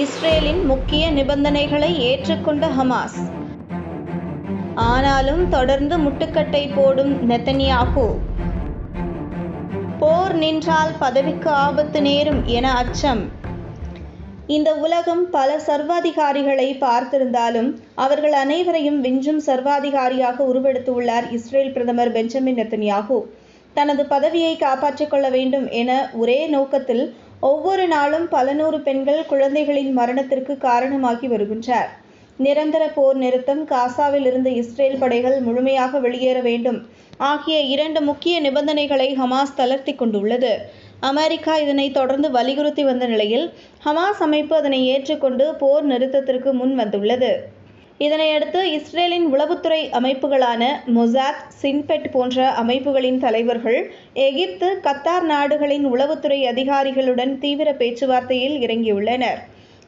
இஸ்ரேலின் முக்கிய நிபந்தனைகளை ஏற்றுக்கொண்ட ஹமாஸ். ஆனாலும் தொடர்ந்து முட்டுக்கட்டை போடும் நெத்தனியாகு. போர் நின்றால் பதவிக்கு ஆபத்து நேரும் என அச்சம். இந்த உலகம் பல சர்வாதிகாரிகளை பார்த்திருந்தாலும் அவர்கள் அனைவரையும் விஞ்சும் சர்வாதிகாரியாக உருவெடுத்துள்ளார் இஸ்ரேல் பிரதமர் பெஞ்சமின் நெத்தன்யாகு. தனது பதவியை காப்பாற்றிக் கொள்ள வேண்டும் என ஒரே நோக்கத்தில் ஒவ்வொரு நாளும் பல நூறு பெண்கள் குழந்தைகளின் மரணத்திற்கு காரணமாகி வருகின்றார் நிரந்தர போர் நிறுத்தம் காசாவில் இருந்து இஸ்ரேல் படைகள் முழுமையாக வெளியேற வேண்டும் ஆகிய இரண்டு முக்கிய நிபந்தனைகளை ஹமாஸ் தளர்த்தி கொண்டுள்ளது. அமெரிக்கா இதனை தொடர்ந்து வலியுறுத்தி வந்த நிலையில் ஹமாஸ் அமைப்பு அதனை ஏற்றுக்கொண்டு போர் நிறுத்தத்திற்கு முன் வந்துள்ளது. இதனையடுத்து இஸ்ரேலின் உளவுத்துறை அமைப்புகளான மொசாத் சின்பெட் போன்ற அமைப்புகளின் தலைவர்கள் எகிப்து கத்தார் நாடுகளின் உளவுத்துறை அதிகாரிகளுடன் தீவிர பேச்சுவார்த்தையில் இறங்கியுள்ளனர்.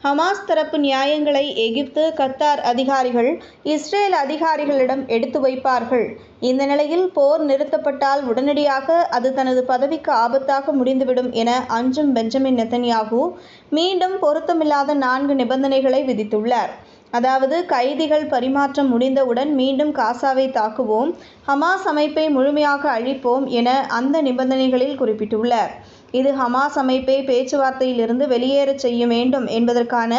ஹமாஸ் தரப்பு நியாயங்களை எகிப்து கத்தார் அதிகாரிகள் இஸ்ரேல் அதிகாரிகளிடம் எடுத்து வைப்பார்கள். இந்த நிலையில் போர் நிறுத்தப்பட்டால் உடனடியாக அது தனது பதவிக்கு ஆபத்தாக முடிந்துவிடும் என அஞ்சும் பெஞ்சமின் நெத்தன்யாகு மீண்டும் பொருத்தமில்லாத நான்கு நிபந்தனைகளை விதித்துள்ளார். அதாவது கைதிகள் பரிமாற்றம் முடிந்தவுடன் மீண்டும் காசாவை தாக்குவோம் ஹமாஸ் அமைப்பை முழுமையாக அழிப்போம் என அந்த நிபந்தனைகளில் குறிப்பிட்டுள்ளார். இது ஹமாஸ் அமைப்பை பேச்சுவார்த்தையிலிருந்து வெளியேறச் செய்ய வேண்டும் என்பதற்கான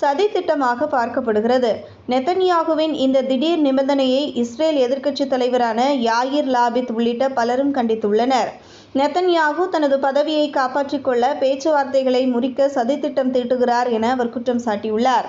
சதி திட்டமாக பார்க்கப்படுகிறது. நெத்தன்யாகுவின் இந்த திடீர் நிபந்தனையை இஸ்ரேல் எதிர்க்கட்சித் தலைவரான யாயிர் லாபித் உள்ளிட்ட பலரும் கண்டித்துள்ளனர். நெத்தன்யாகு தனது பதவியை காப்பாற்றிக் கொள்ள பேச்சுவார்த்தைகளை முறிக்க சதித்திட்டம் தீட்டுகிறார் என அவர் குற்றம் சாட்டியுள்ளார்.